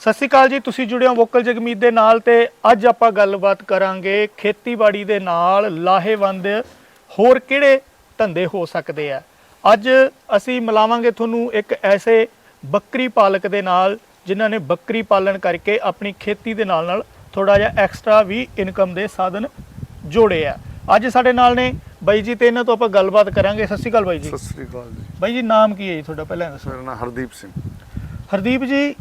ਸਤਿ ਸ਼੍ਰੀ ਅਕਾਲ ਜੀ ਤੁਸੀਂ ਜੁੜੇ ਹੋ ਵੋਕਲ ਜਗਮੀਤ ਦੇ ਨਾਲ ਤੇ ਅੱਜ ਆਪਾਂ ਗੱਲਬਾਤ ਕਰਾਂਗੇ ਖੇਤੀਬਾੜੀ ਦੇ ਨਾਲ ਲਾਹੇਵੰਦ ਹੋਰ ਕਿਹੜੇ ਧੰਦੇ ਹੋ ਸਕਦੇ ਆ। ਅੱਜ ਅਸੀਂ ਮਿਲਾਵਾਂਗੇ ਤੁਹਾਨੂੰ ਇੱਕ ਐਸੇ ਬੱਕਰੀ ਪਾਲਕ ਦੇ ਨਾਲ ਜਿਨ੍ਹਾਂ ਨੇ ਬੱਕਰੀ ਪਾਲਣ ਕਰਕੇ ਆਪਣੀ ਖੇਤੀ ਦੇ ਨਾਲ ਨਾਲ ਥੋੜਾ ਜਿਹਾ ਐਕਸਟਰਾ ਵੀ ਇਨਕਮ ਦੇ ਸਾਧਨ ਜੋੜੇ ਆ। ਅੱਜ ਸਾਡੇ ਨਾਲ ਨੇ ਬਾਈ ਜੀ ਤੇ ਇਹਨਾਂ ਤੋਂ ਆਪਾਂ ਗੱਲਬਾਤ ਕਰਾਂਗੇ। ਸਤਿ ਸ਼੍ਰੀ ਅਕਾਲ ਬਾਈ ਜੀ। ਸਤਿ ਸ੍ਰੀ ਅਕਾਲ ਜੀ। ਬਾਈ ਜੀ ਨਾਮ ਕੀ ਹੈ ਜੀ ਤੁਹਾਡਾ? ਪਹਿਲਾਂ ਇਹ ਦੱਸੋ। ਮੇਰਾ ਨਾਮ ਹਰਦੀਪ ਸਿੰਘ। ਹਰਦੀਪ ਜੀ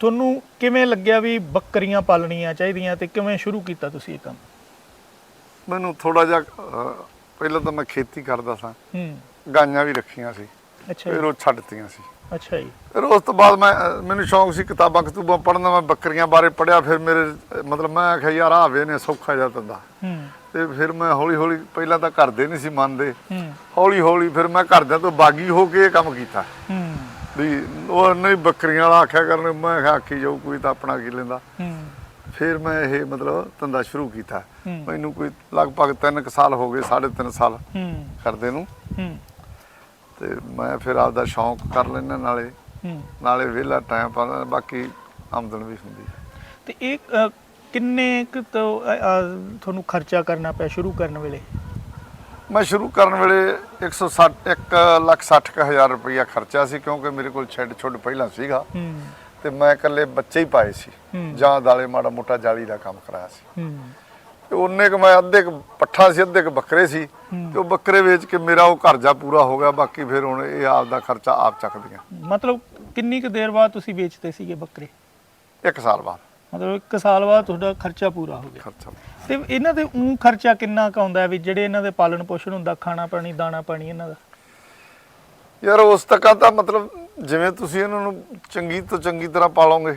ਤੁਹਾਨੂੰ ਕਿਵੇਂ ਲੱਗਿਆ ਵੀ ਬੱਕਰੀਆਂ ਪਾਲਣੀਆਂ ਚਾਹੀਦੀਆਂ ਤੇ ਕਿਵੇਂ ਸ਼ੁਰੂ ਕੀਤਾ ਤੁਸੀਂ ਇਹ ਕੰਮ? ਮੈਨੂੰ ਥੋੜਾ ਜਿਹਾ ਅਹ, ਪਹਿਲਾਂ ਤਾਂ ਮੈਂ ਖੇਤੀ ਕਰਦਾ ਸਾਂ। ਹੂੰ। ਗਾਈਆਂ ਵੀ ਰੱਖੀਆਂ ਸੀ। ਅੱਛਾ ਫਿਰ ਜੀ ਉਹ ਛੱਡਤੀਆਂ ਸੀ। ਅੱਛਾ ਜੀ। ਫਿਰ ਉਸ ਤੋਂ ਬਾਅਦ ਮੈਂ ਅਹ, ਮੈਨੂੰ ਸ਼ੌਂਕ ਸੀ ਕਿਤਾਬਾਂ ਕਤੂਬਾਂ ਪੜ੍ਹਨ। ਦਾ ਮੈਂ ਬੱਕਰੀਆਂ ਬਾਰੇ ਪੜ੍ਹਿਆ। ਫਿਰ ਮੇਰੇ ਅਹ, ਮਤਲਬ ਮੈਂ ਆਖਿਆ ਯਾਰ ਆਵੇ ਨੇ ਸੌਖਾ ਜਿਹਾ ਧੰਦਾ। ਹੂੰ। ਤੇ ਫਿਰ ਮੈਂ ਹੌਲੀ ਹੌਲੀ ਪਹਿਲਾਂ ਤਾਂ ਘਰਦੇ ਨਹੀਂ ਸੀ ਮੰਨਦੇ। ਹੂੰ। ਹੌਲੀ ਹੌਲੀ ਫਿਰ ਮੈਂ ਘਰਦਿਆਂ ਤੋਂ ਬਾਗੀ ਹੋ ਕੇ ਇਹ ਕੰਮ ਕੀਤਾ। ਹੂੰ। ਵੀ ਉਹ ਨਹੀਂ ਬੱਕਰੀਆਂ ਵਾਲਾ ਆਖਿਆ ਕਰਨ ਮੈਂ ਕਿਹਾ ਆਖੀ ਜਾਊ ਕੋਈ ਤਾਂ ਆਪਣਾ ਕੀ ਲੈਂਦਾ। ਹੂੰ। ਫਿਰ ਮੈਂ ਇਹ ਮਤਲਬ ਧੰਦਾ ਸ਼ੁਰੂ ਕੀਤਾ। ਮੈਨੂੰ ਕੋਈ ਲਗਭਗ 3 ਸਾਲ ਹੋ ਗਏ 3.5 ਸਾਲ ਹੂੰ। ਕਰਦੇ ਨੂੰ। ਤੇ ਮੈਂ ਫਿਰ ਆਪਦਾ ਸ਼ੌਂਕ ਕਰ ਲੈਣਾ ਨਾਲੇ। ਨਾਲੇ ਵਿਹਲਾ ਟਾਈਮ ਪਾਉਂਦਾ ਬਾਕੀ ਆਮਦਨ ਵੀ ਹੁੰਦੀ ਹੈ। ਤੇ ਇਹ ਕਿੰਨੇ ਕੁ ਤੁਹਾਨੂੰ ਖਰਚਾ ਕਰਨਾ ਪਿਆ ਸ਼ੁਰੂ ਕਰਨ ਵੇਲੇ? ਮੈਂ ਸ਼ੁਰੂ ਕਰਨ ਵੇਲੇ 160 1 ਲੱਖ 60 ਕੁ ਹਜ਼ਾਰ ਰੁਪਈਆ ਖਰਚਾ ਸੀ ਕਿਉਂਕਿ ਮੇਰੇ ਕੋਲ ਛੱਡ ਛੁੱਡ ਪਹਿਲਾਂ ਸੀਗਾ। ਤੇ ਮੈਂ ਇਕੱਲੇ ਬੱਚੇ ਹੀ ਪਾਏ ਸੀ। ਜਾਂ ਦਾਲੇ ਮਾੜਾ ਮੋਟਾ ਜਾਲੀ ਦਾ ਕੰਮ ਕਰਾਇਆ ਸੀ। ਤੇ ਉਹਨੇ ਕ ਮੈਂ ਅੱਧੇ ਕ ਪੱਠਾ ਸੀ ਅੱਧੇ ਕ ਬੱਕਰੇ ਸੀ। ਤੇ ਉਹ ਬੱਕਰੇ ਵੇਚ ਕੇ ਮੇਰਾ ਉਹ ਘਰ ਜਾ ਪੂਰਾ ਹੋ ਗਿਆ ਬਾਕੀ ਫਿਰ ਹੁਣ ਇਹ ਆਪ ਦਾ ਖਰਚਾ ਆਪ ਚੱਕਦੀਆਂ। ਮਤਲਬ ਕਿੰਨੀ ਕੁ ਦੇਰ ਬਾਅਦ ਤੁਸੀਂ ਵੇਚਦੇ ਸੀਗੇ ਬੱਕਰੇ? ਇੱਕ ਸਾਲ ਬਾਅਦ। ਮਤਲਬ ਇੱਕ ਸਾਲ ਬਾਅਦ ਤੁਹਾਡਾ ਖਰਚਾ ਪੂਰਾ ਹੋ ਗਿਆ। ਖਰਚਾ ਤੇ ਇਹਨਾਂ ਦੇ ਉਂ ਖਰਚਾ ਕਿੰਨਾ ਕੁ ਆਉਂਦਾ ਹੈ ਵੀ ਜਿਹੜੇ ਇਹਨਾਂ ਦੇ ਪਾਲਣ ਪੋਸ਼ਣ ਹੁੰਦਾ ਖਾਣਾ ਪਾਣੀ ਦਾਣਾ ਪਾਣੀ ਇਹਨਾਂ ਦਾ? ਯਾਰ ਉਸ ਤੱਕ ਤਾਂ ਮਤਲਬ ਜਿਵੇਂ ਤੁਸੀਂ ਇਹਨਾਂ ਨੂੰ ਚੰਗੀ ਤੋਂ ਚੰਗੀ ਤਰ੍ਹਾਂ ਪਾਲੋਗੇ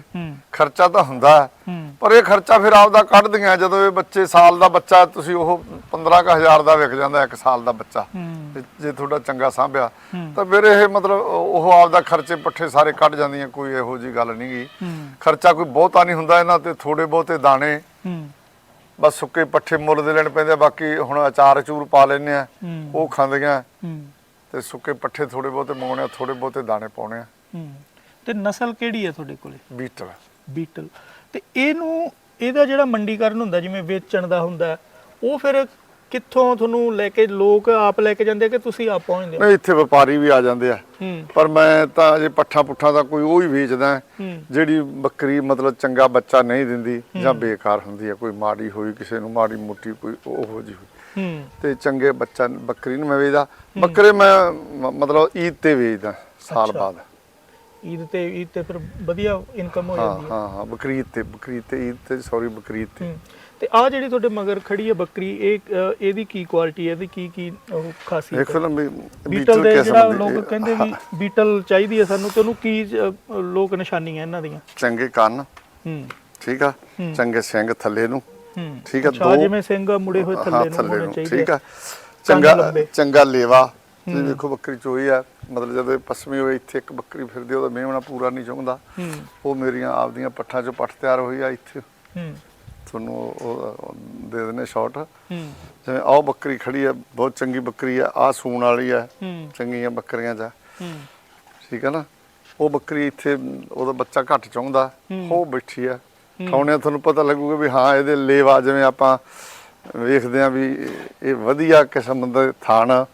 ਖਰਚਾ ਤਾਂ ਹੁੰਦਾ ਹੈ ਪਰ ਇਹ ਖਰਚਾ ਫਿਰ ਆਪਦਾ ਕੱਢਦੀਆਂ ਜਦੋਂ ਇਹ ਬੱਚੇ ਸਾਲ ਦਾ ਬੱਚਾ ਤੁਸੀਂ ਉਹ 15000 ਦਾ ਵਿਕ ਜਾਂਦਾ ਇੱਕ ਸਾਲ ਦਾ ਬੱਚਾ ਜੇ ਤੁਹਾਡਾ ਚੰਗਾ ਸਾਂਭਿਆ। ਤਾਂ ਫਿਰ ਇਹ ਮਤਲਬ ਉਹ ਆਪਦਾ ਖਰਚੇ ਪੱਠੇ ਸਾਰੇ ਕੱਢ ਜਾਂਦੀਆਂ ਕੋਈ ਇਹੋ ਜੀ ਗੱਲ ਨਹੀਂ ਗੀ। ਹੂੰ। ਖਰਚਾ ਕੋਈ ਬਹੁਤਾ ਨਹੀਂ ਹੁੰਦਾ ਇਹਨਾਂ ਤੇ ਥੋੜੇ ਬਹੁਤੇ ਦਾਣੇ ਬਸ ਸੁੱਕੇ ਪੱਠੇ ਮੁੱਲ ਦੇ ਲੈਣ ਪੈਂਦੇ ਬਾਕੀ ਹੁਣ ਅਚਾਰ ਚੂਰ ਪਾ ਲੈਨੇ ਆ ਉਹ ਖਾਂਦੀਆਂ। ਤੇ ਸੁੱਕੇ ਪੱਠੇ ਥੋੜੇ ਬਹੁਤੇ ਆ ਥੋੜੇ ਬਹੁਤੇ ਦਾਣੇ ਪਾਉਣੇ ਆ। ਹੂੰ। ਤੇ ਨਸਲ ਕਿਹੜੀ ਹੈ ਤੁਹਾਡੇ ਕੋਲੇ? ਬੀਟਲ। ਬੀਟਲ। ਤੇ ਇਹਨੂੰ ਇਹਦਾ ਜਿਹੜਾ ਮੰਡੀਕਰਨ ਹੁੰਦਾ ਜਿਵੇਂ ਵੇਚਣ ਦਾ ਹੁੰਦਾ ਉਹ ਫਿਰ ਕਿੱਥੋਂ ਤੁਹਾਨੂੰ ਲੈ ਕੇ ਲੋਕ ਆਪ ਲੈ ਕੇ ਜਾਂਦੇ ਆ ਕਿ ਤੁਸੀਂ ਆਪ ਪਹੁੰਚਦੇ ਹੋ? ਨਹੀਂ ਇੱਥੇ ਵਪਾਰੀ ਵੀ ਆ ਜਾਂਦੇ ਆ। ਪਰ ਮੈਂ ਤਾਂ ਜੇ ਪੱਠਾ ਪੁੱਠਾ ਦਾ ਕੋਈ ਉਹ ਹੀ ਵੇਚਦਾ ਜਿਹੜੀ ਬੱਕਰੀ ਮਤਲਬ ਚੰਗਾ ਬੱਚਾ ਨਹੀਂ ਦਿੰਦੀ ਜਾਂ ਬੇਕਾਰ ਹੁੰਦੀ ਹੈ ਕੋਈ ਮਾੜੀ ਹੋਈ ਕਿਸੇ ਨੂੰ ਮਾੜੀ ਮੋਟੀ ਕੋਈ ਉਹੋ ਜੀ ਤੇ ਚੰਗੇ ਬੱਚਾ ਬੱਕਰੀ ਨੂੰ ਮੈਂ ਵੇਚਦਾ। ਬੱਕਰੇ ਮੈਂ ਮਤਲਬ ਈਦ ਤੇ ਵੇਚਦਾ ਸਾਲ। ਬਾਅਦ। ਈਦ ਤੇ ਈਦ ਤੇ ਫਿਰ ਵਧੀਆ ਇਨਕਮ ਹੋ ਜਾਂਦੀ ਹੈ। ਹਾਂ ਹਾਂ ਬਕਰੀਦ ਤੇ ਬਕਰੀਦ ਤੇ ਈਦ ਤੇ ਸੌਰੀ ਬਕਰੀਦ ਤੇ। ਤੇ ਆ ਜਿਹੜੀ ਤੁਹਾਡੇ ਮਗਰ ਖੜੀ ਹੈ ਬੱਕਰੀ ਇਹ ਅ, ਇਹਦੀ ਕੀ ਕੁਆਲਿਟੀ ਹੈ? ਇਹਦੀ ਕੀ ਕੀ ਉਹ ਖਾਸੀਅਤ ਇੱਕ ਹੈ ਫਿਲਮ ਬੀਟਲ ਦੇ ਕਿਸਮ ਜਿਹੜਾ ਦੀ, ਲੋਕ ਇਹ- ਕਹਿੰਦੇ ਵੀ ਬੀਟਲ ਚਾਹੀਦੀ ਹੈ ਸਾਨੂੰ ਤੇ ਉਹਨੂੰ ਕੀ ਅ, ਲੋਕ ਨਿਸ਼ਾਨੀਆਂ ਇਹਨਾਂ ਦੀਆਂ? ਚੰਗੇ ਕੰਨ। ਹੂੰ। ਠੀਕ ਆ। ਚੰਗੇ ਸਿੰਘ ਥੱਲੇ ਨੂੰ। ਹੂੰ। ਠੀਕ ਆ, ਅੱਛਾ, ਦੋ- ਜਿਵੇਂ ਸਿੰਘ ਮੁੜੇ ਹੋਏ ਹਾਂ, ਥੱਲੇ ਨੂੰ ਥੱਲੇ ਹੋਣੇ ਨੂੰ। ਚਾਹੀਦੇ ਠੀਕ ਆ? ਚੰਗਾ ਲੰਬੇ। ਚੰਗਾ ਲੇਵਾ। ਤੁਸੀਂ। ਵੇਖੋ ਬੱਕਰੀ ਚੋਈ ਆ। ਮਤਲਬ ਜਦੋਂ ਇਹ ਪਸਮੀ ਹੋਏ ਇੱਥੇ ਇੱਕ ਬੱਕਰੀ ਫਿਰਦੀ ਆ, ਉਹਦਾ ਮੇਮਣਾ ਪੂਰਾ ਨਹੀਂ ਚਾਹੁੰਦਾ ਹੂੰ। ਉਹ ਮੇਰੀਆਂ ਆਪਦੀਆਂ ਪੱਠਾਂ ਚੋਂ ਪੱਠ ਤਿਆਰ ਹੋਈ ਆ ਇੱਥੇ। ਹੂੰ। ਤੁਹਾਨੂੰ ਉਹ- ਦੇ ਦਿੰਦੇ ਸ਼ਾਟ ਹੂੰ। ਜਿਵੇਂ ਆਹ ਬੱਕਰੀ ਖੜੀ ਆ ਬਹੁਤ ਚੰਗੀ ਬੱਕਰੀ ਆ ਆ ਸੂਣ ਵਾਲੀ ਆ ਹੂੰ। ਚੰਗੀਆਂ ਬੱਕਰੀਆਂ ਹੂੰ। ਠੀਕ ਆ ਨਾ? ਉਹ ਬੱਕਰੀ ਇੱਥੇ ਉਹਦਾ ਬੱਚਾ ਘੱਟ ਚਾਹੁੰਦਾ ਹੂੰ। ਉਹ ਬੈਠੀ ਆ ਠਾਉਣੇ ਤੁਹਾਨੂੰ ਪਤਾ ਲੱਗੂਗਾ ਵੀ ਹਾਂ ਇਹਦੇ ਲੇਵਾ ਜਿਵੇਂ ਆਪਾਂ ਵੇਖਦੇ ਆ ਵੀ ਇਹ- ਵਧੀਆ ਕਿਸਮ ਦਾ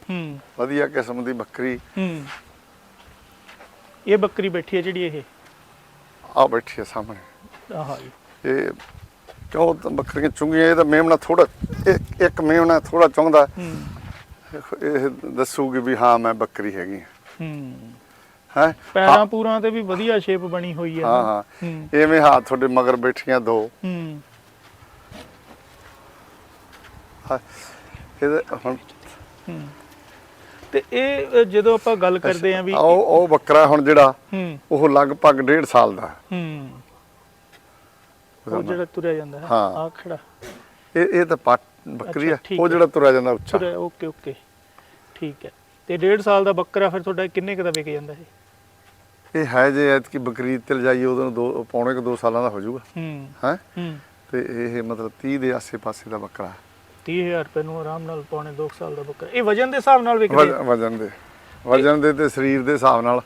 ਹੂੰ। ਵਧੀਆ ਕਿਸਮ ਦੀ ਬੱਕਰੀ। ਹੂੰ। ਇਹ ਬੱਕਰੀ ਬੈਠੀ ਹੈ ਜਿਹੜੀ ਇਹ? ਆ ਬੈਠੀ ਆ ਸਾਹਮਣੇ। ਆਹ ਜੀ। ਇਹ ਤਾਂ ਬੱਕਰੀਆਂ ਚੁੰਗੀਆਂ ਇਹ ਤਾਂ ਮੇਮਣਾ ਥੋੜਾ ਇੱਕ ਮੇਮਣਾ ਥੋੜਾ ਚਾਹੁੰਦਾ ਹੂੰ। ਇਹ ਦੱਸੂਗੀ ਵੀ ਹਾਂ ਮੈਂ ਬੱਕਰੀ ਹੈਗੀ ਹੂੰ। ਹੈ। ਪੈਰਾਂ ਪੂਰਾਂ ਤੇ ਵੀ ਵਧੀਆ ਸ਼ੇਪ ਬਣੀ ਹੋਈ ਹੈ ਹਾਂ ਹਾਂ। ਹੂੰ। ਐਵੇਂ ਹੱਥ ਤੁਹਾਡੇ ਮਗਰ ਬੈਠੀਆਂ ਦੋ। ਹੂੰ। ਹਾਂ, ਇਹਦੇ ਹੁਣ ਹੂੰ। ਤੇ ਇਹ ਜਦੋਂ ਆਪਾਂ ਗੱਲ ਕਰਦੇ ਆਂ ਵੀ ਉਹ ਉਹ ਬੱਕਰਾ ਹੁਣ ਜਿਹੜਾ ਹੂੰ। ਉਹ ਲਗਭਗ ਡੇਢ ਸਾਲ ਦਾ। ਹੂੰ। ਉਹ ਜਿਹੜਾ ਤੁਰਿਆ ਜਾਂਦਾ ਹੈ। ਹਾਂ। ਆ ਖੜਾ। ਇਹ ਇਹ ਤਾਂ ਪੱਟ ਬੱਕਰੀ ਆ ਅੱਛਾ, ਠੀਕ ਉਹ ਹੈ। ਜਿਹੜਾ ਤੁਰਿਆ ਜਾਂਦਾ ਉੱਚਾ ਤੁਰਿਆ ਓਕੇ ਓਕੇ। ਠੀਕ ਹੈ। ਤੇ ਡੇਢ ਸਾਲ ਦਾ ਬੱਕਰਾ ਫਿਰ ਤੁਹਾਡਾ ਕਿੰਨੇ ਕੁ ਦਾ ਵਿਕ ਜਾਂਦਾ ਇਹ? ਇਹ ਹੈ ਜੇ ਐਤਕੀ ਬਕਰੀਦ ਤੇ ਲਜਾਈਏ ਉਦੋਂ ਦੋ ਪੌਣੇ ਕੁ ਦੋ ਸਾਲਾਂ ਦਾ ਹੋ ਜਾਊਗਾ। ਹੂੰ। ਹੈ? ਹੂੰ। ਤੇ ਇਹ ਮਤਲਬ 30 ਦੇ ਆਸੇ-ਪਾਸੇ ਦਾ ਬੱਕਰਾ 30000 ਰੁਪਏ ਨੂੰ ਆਰਾਮ ਨਾਲ ਪੌਣੇ 2 ਸਾਲ ਦਾ ਬੱਕਰਾ। ਇਹ ਵਜਨ ਦੇ ਹਿਸਾਬ ਨਾਲ ਵਿਕਦੇ ਵਜ- ਵਜਨ ਦੇ। ਵਜਨ ਦੇ ਤੇ ਸਰੀਰ ਦੇ ਹਿਸਾਬ ਨਾਲ।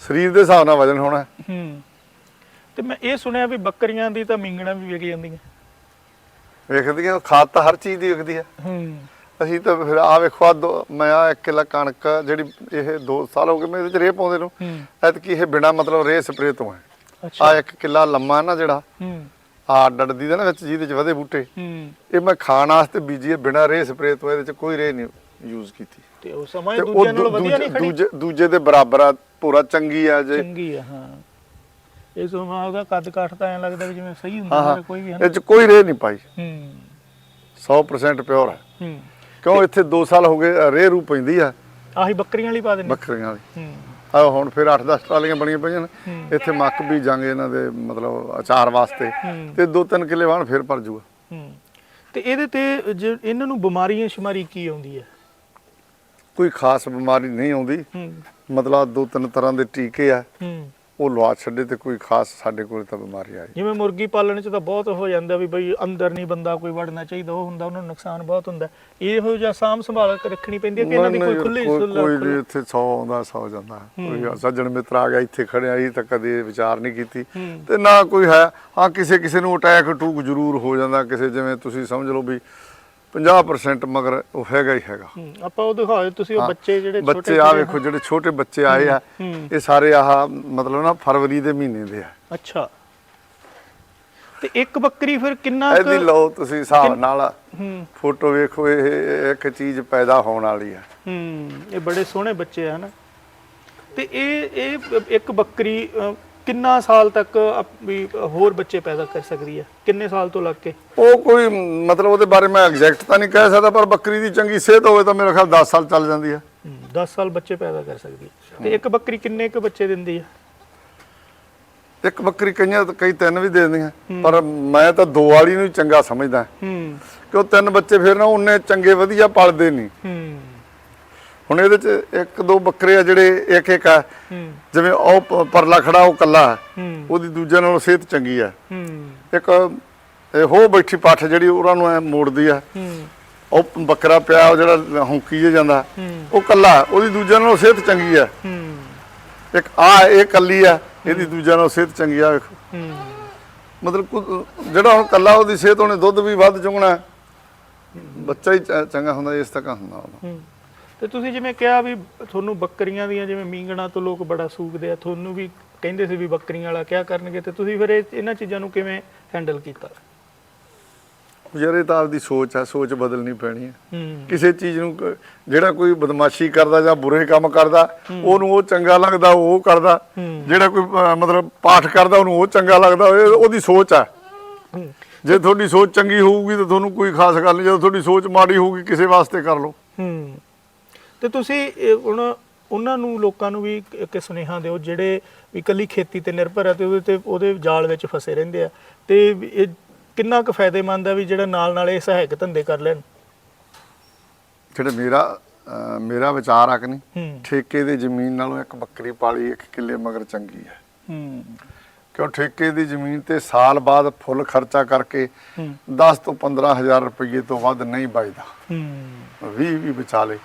ਸਰੀਰ ਦੇ ਹਿਸਾਬ ਨਾਲ ਵਜਨ ਹੋਣਾ ਹੂੰ। ਤੇ ਮੈਂ ਇਹ ਸੁਣਿਆ ਵੀ ਬੱਕਰੀਆਂ ਦੀ ਤਾਂ ਮਿੰਗਣਾ ਵੀ ਵਿਕ ਜਾਂਦੀਆਂ। ਵੇਖਦੀਆਂ ਖਾਦ ਤਾਂ ਹਰ ਚੀਜ਼ ਦੀ ਵਿਕਦੀ ਆ ਹੂੰ। ਅਸੀਂ ਤਾਂ ਫਿਰ ਆ ਵੇਖੋ ਆ ਦੋ ਮੈਂ ਆ 1 ਕਿੱਲਾ ਕਣਕ ਜਿਹੜੀ ਇਹ 2 ਸਾਲ ਹੋ ਗਏ ਮੈਂ ਇਹਦੇ ਚ ਰੇਹ ਪਾਉਂਦੇ ਨੂੰ। ਹੂੰ। ਐਤਕੀ ਇਹ ਬਿਨਾ ਮਤਲਬ ਰੇਹ ਸਪਰੇ ਤੋਂ ਹੈ। ਅੱਛਾ। ਆ 1 ਕਿੱਲਾ ਲੰਮਾ ਨਾ ਜਿਹੜਾ। ਹੂੰ। ਆ ਡੜਦੀ ਦਾ ਨਾ ਵਿੱਚ ਜਿਹਦੇ ਚ ਵਧੇ ਬੂਟੇ। ਹੂੰ। ਇਹ ਮੈਂ ਖਾਣ ਵਾਸਤੇ ਬੀਜੀ ਹੈ ਬਿਨਾ ਰੇਹ ਸਪਰੇ ਤੋਂ ਇਹਦੇ ਚ ਕੋਈ ਰੇਹ ਨਹੀਂ ਯੂਜ਼ ਕੀਤੀ। ਤੇ ਉਹ ਸਮਾਂ ਦੂਜਿਆਂ ਨਾਲੋਂ ਦੂ- ਵਧੀਆ ਨਹੀਂ ਖੜੀ? ਦੂਜੇ ਦੂਜੇ ਦੇ ਬਰਾਬਰ ਆ ਪੂਰਾ ਚੰਗੀ ਆ ਜੇ। ਚੰਗੀ ਆ ਹਾਂ। ਇਹ ਸਮਾਂ ਉਹਦਾ ਕੱਦ ਕਾਠ ਤਾਂ ਐ ਲੱਗਦਾ ਵੀ ਜਿਵੇਂ ਸਹੀ ਹਾਂ ਹੁੰਦਾ ਹਾਂ ਕੋਈ ਵੀ ਹੈ ਇਹ ਚ ਕੋਈ ਰੇਹ ਨਹੀਂ ਪਾਈ। ਹੂੰ। 100% ਪਿਓਰ ਹੈ। ਹੂੰ। ਕਿਉਂ ਇੱਥੇ 2 ਸਾਲ ਹੋ ਗਏ ਰੇਹ ਰੂ ਪੈਂਦੀ ਆ। ਆਹੀ ਬੱਕਰੀਆਂ ਵਾਲੀ ਪਾ ਦਿੰਦੇ। ਬੱਕਰੀਆਂ ਵਾਲੀ। ਹੂੰ। ਆ ਹੁਣ ਫਿਰ 8-10 ਟਰਾਲੀਆਂ ਬਣੀਆਂ ਪਈਆਂ ਨੇ। ਇੱਥੇ ਮੱਕ ਬੀਜਾਂਗੇ ਇਹਨਾਂ ਦੇ ਮਤਲਬ ਅਚਾਰ ਵਾਸਤੇ। ਤੇ 2-3 ਕਿੱਲੇ ਵਾਣ ਫਿਰ ਭਰ ਜੂਗਾ। ਹੂੰ। ਤੇ ਇਹਦੇ ਤੇ ਜੇ ਇਹਨਾਂ ਨੂੰ ਬਿਮਾਰੀਆਂ ਸ਼ਿਮਾਰੀ ਕੀ ਆਉਂਦੀ ਹੈ? ਕੋਈ ਖਾਸ ਬਿਮਾਰੀ ਨਹੀਂ ਆਉਂਦੀ। ਹੂੰ। ਮਤਲਬ ਦੋ ਤਿੰਨ ਤਰ੍ਹਾਂ ਦੇ ਟੀਕੇ ਆ। ਹੂੰ। ਉਹ ਲਵਾ ਛੱਡੇ ਤੇ ਕੋਈ ਖਾਸ ਸਾਡੇ ਕੋਲ ਤਾਂ ਬਿਮਾਰੀ ਆਈ ਜਿਵੇਂ ਮੁਰਗੀ ਪਾਲਣ ਚ ਤਾਂ ਬਹੁਤ ਹੋ ਜਾਂਦਾ ਵੀ ਬਈ ਅੰਦਰ ਨਹੀਂ ਬੰਦਾ ਕੋਈ ਵੜਨਾ ਚਾਹੀਦਾ ਉਹ ਹੁੰਦਾ ਉਹਨਾਂ ਨੂੰ ਨੁਕਸਾਨ ਬਹੁਤ ਹੁੰਦਾ। ਇਹੋ ਜਿਹਾ ਸਾਂਭ ਸੰਭਾਲ ਕੇ ਰੱਖਣੀ ਪੈਂਦੀ ਹੈ ਕਿ ਇਹਨਾਂ ਦੀ ਕੋਈ ਖੁੱਲੀ ਸੁੱਲਾ ਕੋਈ ਨਹੀਂ ਇੱਥੇ 100 ਆਉਂਦਾ 100 ਜਾਂਦਾ। ਕੋਈ ਸੱਜਣ ਮਿੱਤਰ ਆ ਗਿਆ ਇੱਥੇ ਖੜਿਆ ਇਹ ਤਾਂ ਕਦੇ ਵਿਚਾਰ ਨਹੀਂ ਕੀਤੀ। ਹੂੰ। ਤੇ ਨਾ ਕੋਈ ਹੈ ਹਾਂ ਕਿਸੇ ਕਿਸੇ ਨੂੰ ਅਟੈਕ ਟੂਕ ਜ਼ਰੂਰ ਹੋ ਜਾਂਦਾ ਕਿਸੇ ਜਿਵੇਂ ਤੁਸੀਂ ਸਮਝ ਲਓ ਵੀ 50% ਮਗਰ ਉਹ ਹੈਗਾ ਹੀ ਹੈਗਾ। ਹੂੰ, ਆਪਾਂ ਉਹ ਦਿਖਾਓ ਤੁਸੀਂ ਉਹ ਹਾਂ, ਬੱਚੇ ਜਿਹੜੇ ਬੱਚੇ ਆ। ਵੇਖੋ ਜਿਹੜੇ ਛੋਟੇ ਬੱਚੇ ਆਏ ਆ ਹੂੰ। ਇਹ ਸਾਰੇ ਆਹ ਮਤਲਬ ਨਾ ਫਰਵਰੀ ਦੇ ਮਹੀਨੇ ਦੇ ਆ। ਅੱਛਾ। ਤੇ ਇੱਕ ਬੱਕਰੀ ਫਿਰ ਕਿੰਨਾ ਇਹਦੀ ਕੁ ਲਓ ਤੁਸੀਂ ਹਿਸਾਬ ਨਾਲ ਹੂੰ। ਫੋਟੋ ਵੇਖੋ ਇਹ ਇੱਕ ਚੀਜ਼ ਪੈਦਾ ਹੋਣ ਵਾਲੀ ਆ। ਹੂੰ ਇਹ ਬੜੇ ਸੋਹਣੇ ਬੱਚੇ ਆ ਹਨਾ। ਤੇ ਇਹ ਇਹ ਇੱਕ ਬੱਕਰੀ ਅਹ, ਕਿੰਨਾ ਸਾਲ ਤੱਕ ਅਪ- ਵੀ ਹੋਰ ਬੱਚੇ ਪੈਦਾ ਕਰ ਸਕਦੀ ਹੈ? ਕਿੰਨੇ ਸਾਲ ਤੋਂ ਲੱਗ ਕੇ? ਉਹ ਕੋਈ ਮਤਲਬ ਉਹਦੇ ਬਾਰੇ ਮੈਂ ਐਗਜ਼ੈਕਟ ਤਾਂ ਨਹੀਂ ਕਹਿ ਸਕਦਾ ਪਰ ਬੱਕਰੀ ਦੀ ਚੰਗੀ ਸਿਹਤ ਹੋਵੇ ਤਾਂ ਮੇਰੇ ਖਿਆਲ 10 ਸਾਲ ਚੱਲ ਜਾਂਦੀ ਆ 10 ਸਾਲ ਬੱਚੇ ਪੈਦਾ ਕਰ ਸਕਦੀ ਹੈ। ਤੇ ਇੱਕ ਬੱਕਰੀ ਕਿੰਨੇ ਕੁ ਬੱਚੇ ਦਿੰਦੀ ਹੈ? ਇੱਕ ਬੱਕਰੀ ਕਈਆਂ ਤਾਂ ਕਈ ਤਿੰਨ ਵੀ ਦੇ ਦਿੰਦੀਆਂ ਪਰ ਮੈਂ ਤਾਂ ਦੋ ਵਾਲੀ ਨੂੰ ਹੀ ਚੰਗਾ ਸਮਝਦਾ। ਹੂੰ। ਕਿਉਂ ਤਿੰਨ ਬੱਚੇ ਫਿਰ ਨਾ ਉਹਨੇ ਚੰਗੇ ਵਧੀਆ ਪਲਦੇ ਨਹੀਂ। ਹੂੰ। ਹੁਣ ਇਹਦੇ ਚ ਇੱਕ ਦੋ ਬੱਕਰੇ ਆ ਜਿਹੜੇ ਇੱਕ ਇੱਕ ਆ। ਜਿਵੇਂ ਉਹ ਪ- ਪਰਲਾ ਖੜਾ ਉਹ ਕੱਲਾ। ਉਹਦੀ ਦੂਜੇ ਨਾਲੋਂ ਸਿਹਤ ਚੰਗੀ ਆ। ਇੱਕ ਇਹ ਹੋ ਬੈਠੀ ਪੱਠ ਜਿਹੜੀ ਉਹਨਾਂ ਨੂੰ ਐ ਮੋੜਦੀ ਆ। ਉਹ ਬੱਕਰਾ ਪਿਆ ਉਹ ਜਿਹੜਾ ਹੌਂਕੀ ਜੇ ਜਾਂਦਾ। ਉਹ ਕੱਲਾ ਉਹਦੀ ਦੂਜੇ ਨਾਲੋਂ ਸਿਹਤ ਚੰਗੀ ਆ। ਇੱਕ ਆ ਇਹ ਕੱਲੀ ਆ ਇਹਦੀ ਦੂਜੇ ਨਾਲੋਂ ਸਿਹਤ ਚੰਗੀ ਆ ਵੇਖੋ। ਮਤਲਬ ਕੁ- ਜਿਹੜਾ ਹੁਣ ਕੱਲਾ ਉਹਦੀ ਸਿਹਤ ਉਹਨੇ ਦੁੱਧ ਵੀ ਵੱਧ ਚੁੰਗਣਾ। ਬੱਚਾ ਹੀ ਚ- ਚੰਗਾ ਹੁੰਦਾ ਇਸ ਤੱਕ ਹੁੰਦਾ। ਉਹਦਾ ਤੇ ਤੁਸੀਂ ਜਿਵੇਂ ਕਿਹਾ ਵੀ ਤੁਹਾਨੂੰ ਬੱਕਰੀਆਂ ਦੀਆਂ ਜਿਵੇਂ ਮੀਂਗਣਾ ਤੋਂ ਲੋਕ ਬੜਾ ਸੂਕਦੇ ਆ ਤੁਹਾਨੂੰ ਵੀ ਕਹਿੰਦੇ ਸੀ ਵੀ ਬੱਕਰੀਆਂ ਵਾਲਾ ਕਿਆ ਕਰਨਗੇ ਤੇ ਤੁਸੀਂ ਫਿਰ ਇਹ- ਇਹਨਾਂ ਚੀਜ਼ਾਂ ਨੂੰ ਕਿਵੇਂ ਹੈਂਡਲ ਕੀਤਾ? ਯਾਰ ਇਹ ਤਾਂ ਆਪਦੀ ਸੋਚ ਆ ਸੋਚ ਬਦਲਣੀ ਪੈਣੀ ਹੈ ਹੂੰ। ਕਿਸੇ ਚੀਜ਼ ਨੂੰ ਕ- ਜਿਹੜਾ ਕੋਈ ਬਦਮਾਸ਼ੀ ਕਰਦਾ ਜਾਂ ਬੁਰੇ ਕੰਮ ਕਰਦਾ ਉਹਨੂੰ ਉਹ ਚੰਗਾ ਲੱਗਦਾ ਉਹ ਕਰਦਾ। ਹੂੰ। ਜਿਹੜਾ ਕੋਈ ਮਤਲਬ ਪਾਠ ਕਰਦਾ ਉਹਨੂੰ ਉਹ ਚੰਗਾ ਲੱਗਦਾ ਇਹ ਉਹਦੀ ਸੋਚ ਆ। ਹੂੰ। ਜੇ ਤੁਹਾਡੀ ਸੋਚ ਚੰਗੀ ਹੋਊਗੀ ਤਾਂ ਤੁਹਾਨੂੰ ਕੋਈ ਖਾਸ ਗੱਲ ਨਹੀਂ ਜਦੋਂ ਤੁਹਾਡੀ ਸੋਚ ਮਾੜੀ ਹੋਊਗੀ ਕਿਸੇ ਵਾਸਤੇ ਕਰ ਲਓ। ਹੂੰ। ਤੇ ਤੁਸੀਂ ਇਹ ਹੁਣ ਉਹਨਾਂ ਨੂੰ ਲੋਕਾਂ ਨੂੰ ਵੀ ਇੱਕ- ਇੱਕ ਸੁਨੇਹਾ ਦਿਓ ਜਿਹੜੇ ਵੀ ਇਕੱਲੀ ਖੇਤੀ ਤੇ ਨਿਰਭਰ ਆ ਤੇ ਉਹਦੇ ਤੇ ਉਹਦੇ ਜਾਲ ਵਿੱਚ ਫਸੇ ਰਹਿੰਦੇ ਆ। ਤੇ ਵੀ ਇਹ ਕਿੰਨਾ ਕੁ ਫਾਇਦੇਮੰਦ ਆ ਵੀ ਜਿਹੜਾ ਨਾਲ ਨਾਲ ਇਹ ਸਹਾਇਕ ਧੰਦੇ ਕਰ ਲੈਣ? ਜਿਹੜੇ ਮੇਰਾ ਅਹ, ਮੇਰਾ ਵਿਚਾਰ ਆ ਕਿ ਨਹੀਂ ਹੂੰ। ਠੇਕੇ ਦੀ ਜ਼ਮੀਨ ਨਾਲੋਂ ਇੱਕ ਬੱਕਰੀ ਪਾਲੀ ਇੱਕ ਕਿੱਲੇ ਮਗਰ ਚੰਗੀ ਹੈ। ਹੂੰ। ਕਿਉਂ ਠੇਕੇ ਦੀ ਜ਼ਮੀਨ ਤੇ ਸਾਲ ਬਾਅਦ ਫੁੱਲ ਖਰਚਾ ਕਰਕੇ ਹੂੰ। 10 ਤੋਂ 15000 ਰੁਪਏ ਤੋਂ ਵੱਧ ਨਹੀਂ ਬਚਦਾ ਹੂੰ। 20 ਵੀ ਬਚਾ ਲੇ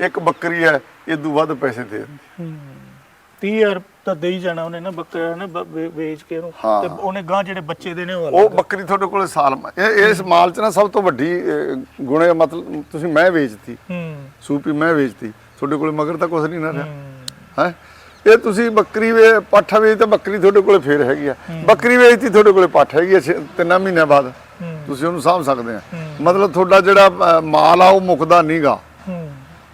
ਇੱਕ ਬੱਕਰੀ ਹੈ ਇਦੋਂ ਵੱਧ ਪੈਸੇ ਦੇ ਦਿੰਦੀ ਹੂੰ। 30000 ਤਾਂ ਦੇ ਹੀ ਜਾਣਾ ਉਹਨੇ ਨਾ ਬੱਕਰਾ ਨੇ ਬ- ਵੇ- ਵੇਚ ਕੇ ਉਹਨੂੰ। ਹਾਂ। ਤੇ ਉਹਨੇ ਗਾਂ ਜਿਹੜੇ ਬੱਚੇ ਦੇਣੇ ਉਹ। ਬੱਕਰੀ ਤੁਹਾਡੇ ਕੋਲੇ ਸਾਲ ਮ- ਇਹ ਇਸ ਮਾਲ 'ਚ ਨਾ ਸਭ ਤੋਂ ਵੱਡੀ ਅਹ, ਗੁਣ ਹੈ ਮਤਲਬ ਤੁਸੀਂ ਮੈਂ ਵੇਚਤੀ। ਹੂੰ। ਸੂਪੀ ਮੈਂ ਵੇਚਤੀ। ਤੁਹਾਡੇ ਕੋਲੇ ਮਗਰ ਤਾਂ ਕੁਝ ਨਹੀਂ ਨਾ ਰਿਹਾ। ਹੂੰ। ਇਹ ਤੁਸੀਂ ਬੱਕਰੀ ਵੇ ਪੱਠਾ ਵੇਚ ਤਾਂ ਬੱਕਰੀ ਤੁਹਾਡੇ ਕੋਲੇ ਫੇਰ ਹੈਗੀ ਆ। ਬੱਕਰੀ ਵੇਚਤੀ ਤੁਹਾਡੇ ਕੋਲੇ ਪੱਠ ਹੈਗੀ ਆ ਛੇ- ਤਿੰਨਾਂ ਮਹੀਨਿਆਂ ਬਾਅਦ। ਤੁਸੀਂ ਉਹਨੂੰ ਸਾਂਭ ਸਕਦੇ ਆ। ਮਤਲਬ ਤੁਹਾਡਾ ਜਿਹੜਾ ਅਹ, ਮਾਲ ਆ ਉਹ ਮੁੱਕਦਾ ਨਹੀਂਗਾ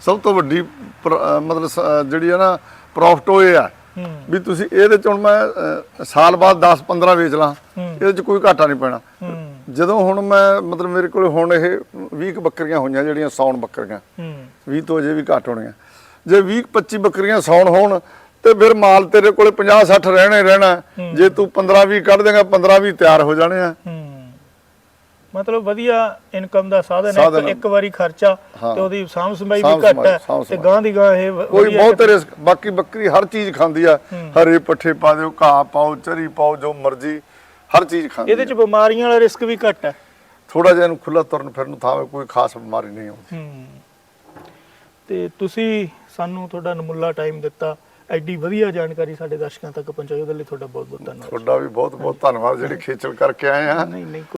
ਸਭ ਤੋਂ ਵੱਡੀ ਪ੍ਰ- ਅਹ, ਮਤਲਬ ਸ- ਜਿਹੜੀ ਆ ਨਾ ਪ੍ਰੋਫਿਟ ਉਹ ਇਹ ਆ ਹੂੰ। ਵੀ ਤੁਸੀਂ ਇਹਦੇ ਚ ਹੁਣ ਮੈਂ ਅਹ, ਸਾਲ ਬਾਅਦ 10 15 ਵੇਚ ਲਾਂ ਹੂੰ। ਇਹਦੇ ਚ ਕੋਈ ਘਾਟਾ ਨਹੀਂ ਪੈਣਾ। ਹੂੰ। ਜਦੋਂ ਹੁਣ ਮੈਂ ਮਤਲਬ ਮੇਰੇ ਕੋਲ ਹੁਣ ਇਹ 20 ਕੁ ਬੱਕਰੀਆਂ ਹੋਈਆਂ ਜਿਹੜੀਆਂ ਸੌਣ ਬੱਕਰੀਆਂ ਹੂੰ। 20 ਤੋਂ ਅਜੇ ਵੀ ਘੱਟ ਹੋਣੀਆਂ। ਜੇ 20 25 ਬੱਕਰੀਆਂ ਸੌਣ ਹੋਣ ਤੇ ਫਿਰ ਮਾਲ ਤੇਰੇ ਕੋਲੇ 50 60 ਰਹਿਣਾ ਹੀ। ਰਹਿਣਾ ਜੇ ਤੂੰ 15 20 ਕੱਢ ਦੇਗਾ 15 20 ਤਿਆਰ ਹੋ ਜਾਣੇ ਆ। ਹੂੰ। ਮਤਲਬ ਵਧੀਆ ਇਨਕਮ ਦਾ ਸਾਧਨ ਹੈ ਇੱਕ-। ਇੱਕ ਵਾਰੀ ਖਰਚਾ। ਤੇ ਉਹਦੀ ਸਾਂਭ ਸੰਭਾਈ ਸਾਂਭ ਵੀ ਘੱਟ ਸੰਭਾਈ, ਹੈ ਸਾਂਭ ਤੇ। ਗਾਂ ਦੀ ਗਾਂ ਇਹ ਵ- ਕੋਈ ਵਧੀਆ ਬਹੁਤ ਰਿਸਕ ਬਾਕੀ ਬੱਕਰੀ ਹਰ ਚੀਜ਼ ਖਾਂਦੀ ਆ। ਹਰੇ ਪੱਠੇ ਪਾ ਦਿਓ ਘਾਹ ਪਾਓ ਚਰੀ ਪਾਓ ਜੋ ਮਰਜ਼ੀ ਹਰ ਚੀਜ਼ ਖਾਂਦੀ ਇਹਦੇ ਚ ਬਿਮਾਰੀਆਂ ਵਾਲਾ ਰਿਸਕ ਵੀ ਘੱਟ ਹੈ। ਥੋੜਾ ਜਿਹਾ ਇਹਨੂੰ ਖੁੱਲਾ ਤੁਰਨ ਫਿਰਨ ਨੂੰ ਥਾਵੇ ਕੋਈ ਖਾਸ ਬਿਮਾਰੀ ਨਹੀਂ ਆਉਂਦੀ। ਹੂੰ। ਤੇ ਤੁਸੀਂ ਸਾਨੂੰ ਤੁਹਾਡਾ ਨਮੁੱਲਾ ਟਾਈਮ ਦਿੱਤਾ। ਐਡੀ ਵਧੀਆ ਜਾਣਕਾਰੀ ਸਾਡੇ ਦਰਸ਼ਕਾਂ ਤੱਕ ਪਹੁੰਚਾਈ ਉਹਦੇ ਲਈ ਤੁਹਾਡਾ ਬਹੁਤ ਬਹੁਤ ਧੰਨਵਾਦ। ਤੁਹਾਡਾ ਵੀ ਬਹੁਤ ਬਹੁਤ ਧੰਨਵਾਦ ਜਿਹੜੀ ਖੇਚਲ ਕਰਕੇ ਆਏ ਆ। ਨਹੀਂ ਨਹੀਂ